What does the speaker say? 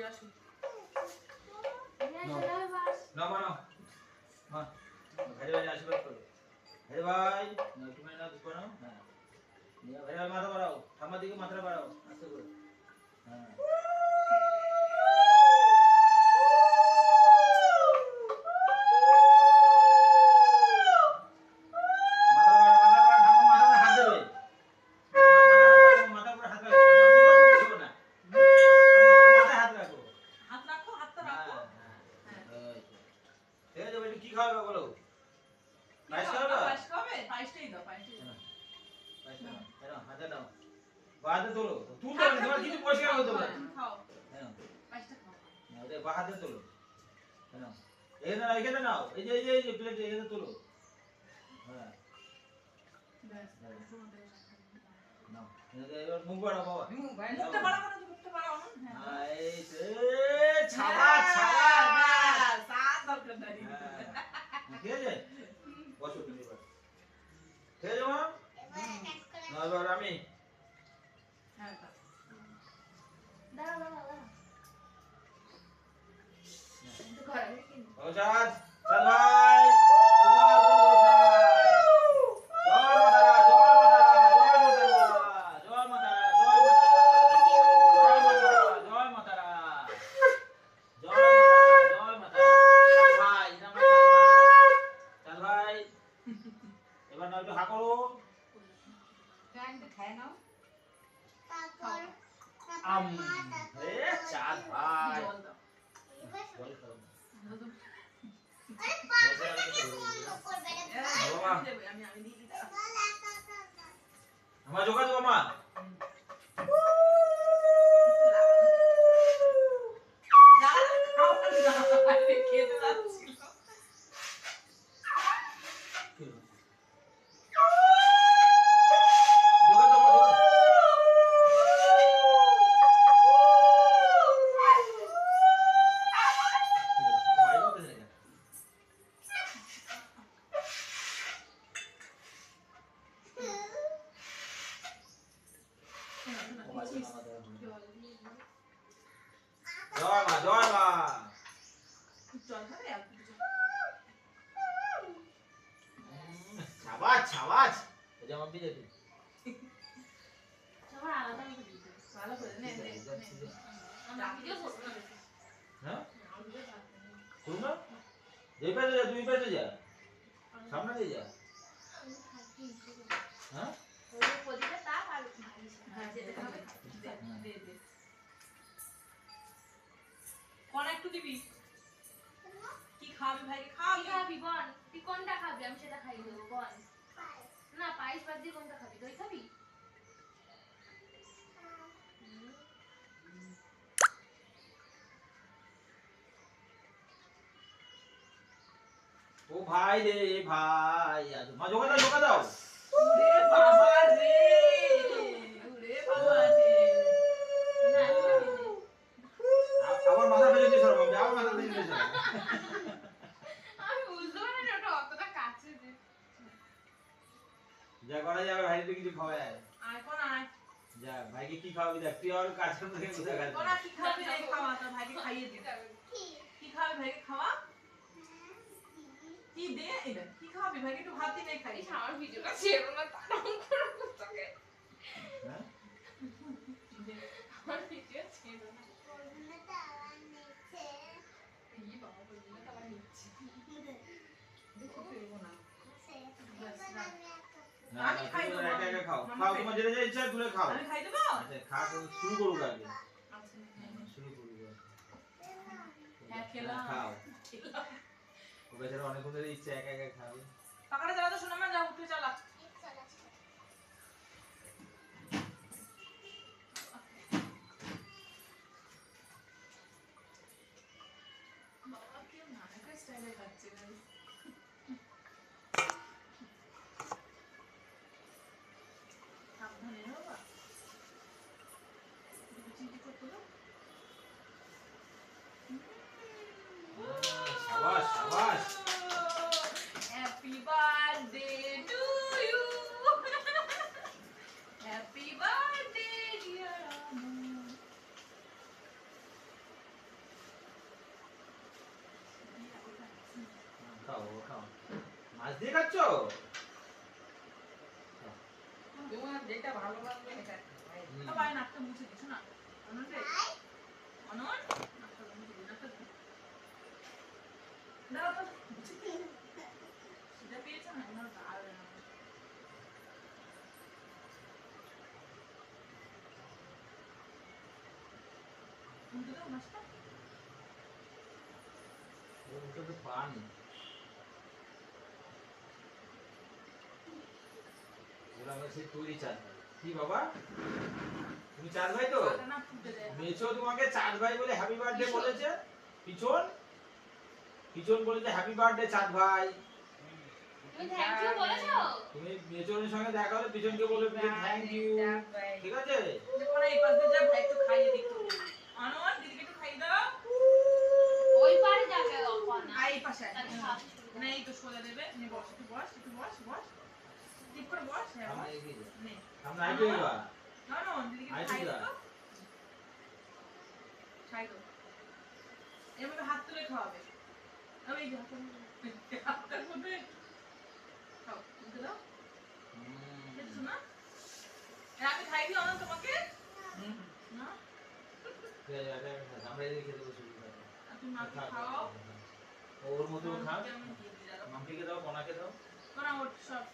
দিয়ে আসি নাও মা নাও মা ভাই ভাই আশীর্বাদ করো ভাই ভাই নাও তুমি নাও দুটো নাও হ্যাঁ ভাই ভাই মাথা বাড়াও ঠাম্মার দিকে মাথাটা বাড়াও আস্তে করে হ্যাঁ মাথা বাড়াও, মাথা বাড়াও, ঠাম্মা মাথার উপরে হাত দেবে। মাথার উপরে হাত রাখো, তোমার দুটো দিও না। মাথায় হাত রাখো। হাত রাখো হাতটা হ্যাঁ, রাখো হ্যাঁ। ঠিক আছে বেটি কি খাওয়াবে বলো পায়েস কি খাওয়াবে খাবে? পায়েস খাবে পায়েসটাই দাও পায়েসটাই দাও পায়েস নাও এই নাও, হাতে নাও বা হাতে তোলো তুলতে হবে না, তোমার কিছু পরিষ্কার হতে হবে না। তুমি খাও। এই নাও, পায়েসটা খাও। নাও, এটা বা হাতে তোলো এই নাও। এখানে নাও এখানে নাও। এই যে এই যে এই যে প্লেটে এখানে তোলো। হ্যাঁ। ব্যাস নাও। এখানে এবার মুখ বাড়াও বাবা। মুখটা বাড়াবো না মুখটা বাড়াও। না হ্যাঁ হ্যাঁ, এই আম রে চাঁদ ভাই জল দাও জল খাও। এই, বাবা। আমি দেবো, আমি আমি দিয়ে দিই দাঁড়াও। আমার যোগাযোগ মা দাঁড়াও, খাও না, আমি খেতে যাচ্ছিল। যোগাযোগ মা যোগাযোগ জয় মা জয় মা ছাবাস এই যে আমার বিজেপি। ভালো করে নে, নে, নে। হ্যাঁ? শুন না। যেই পাশে যা দুই পাশে যা। সামনে দিয়ে যা। দিবি? কি খাবি ভাই? খাবি। তুই কোনটা খাবি? আমি সেটা খাই দেবো বল। না পায়েস বাদ দিয়ে কোনটা খাবি? দই খাবি? ও ভাই রে ভাই। আজ মা যোগা দাও দাও। ওরে বাবা রে ওরে বাবা রে না আমি খাবি না। আ- আবার মাথা ফেলে দিয়ে সরো মাম্মি, আবার মাথা ফেলে দিয়ে আমি বুঝতে পারিনি ওটা অতটা কাছে যে। যা করা যাবে ভাই তো কিছু খাওয়ায় আয় কোন আয় যা ভাইকে কি খাওয়াবি দেখ তুই আর কাছের মধ্যে কোথায় খাচ্ছিস কোন কি খাবি রে খাওয়া তোর ভাইকে খাইয়ে দে। কি খাবি ভাইকে খাওয়া? কি? দে এটা কি খাবি ভাইকে একটু ভাত দিয়ে খাই আমার ভিডিওটা ছেড়ো না তাড়াহুড়ো করে তোকে হ্যাঁ আমার ভিডিও ছেড়ো না এই বাবা বললি না তারা নিচ্ছে দেখো না। না, আমি খাই দেবো, একা একা খাও। খাও তোমার যেটা যা ইচ্ছা তুলে খাও। আমি খাই দেবো? আচ্ছা খা শুরু করুক আগে। আচ্ছা শুরু করুক হ্যাঁ খেলাম। খাও। ও বেচারা অনেকক্ষণ ধরে ইচ্ছা একা একা খাবে। তো শোনা মা যা উঠে চালা বাবা কেউ নাটকের স্টাইলে খাচ্ছে না সাবধানে হ্যাঁ বাবা একটু চিন্তা করতে দাও। সাবাস সাবাস Happy birthday to you. আজ দিয়ে খাচ্ছ? তোমার যেটা ভালো লাগবে সেটা সবাই নাকটা মুছে দিছো না? অনন রে অনন নাকটা মুছে দিই নাকটা দাও দাও। সেটা পেয়েছ না? না দাঁড়াবে না মুছে দাও মাছটা? ওটা তো পান। ওরা তৈরি চাঁদ ভাই। কি বাবা? তুমি চাঁদ ভাই তো? পাটা না ফুটে যায়। মেছো তোমাকে চাঁদ ভাই বলে হ্যাপি বার্থডে বলেছে। পিছন? পিছন বলেছে হ্যাপি বার্থডে চাঁদ ভাই। তুমি থ্যাংক ইউ বলেছ? তুমি মেচনের সঙ্গে দেখা হলে পিছনকে বলে থ্যাংক ইউ ঠিক আছে? দেখো এই পাশ যা ভাই একটু খাইয়ে দিই একটু। দিদিকে একটু খাইয়ে দাও। ওই পারে যাবে অপন এই পাশে আয়। তাহলে খাওয়াতে সুবিধা না এই তো সোজা দেবে। নে বস একটু বস একটু বস বস। এভাবে হাত তুলে খাওয়াবে আমি হাতের মধ্যে খাও দাও না আমি খাই তোমাকে না। আমরা খেতে বসে তুমি মাকে খাও। ওর মতো দাও কনাকে দাও ওর সব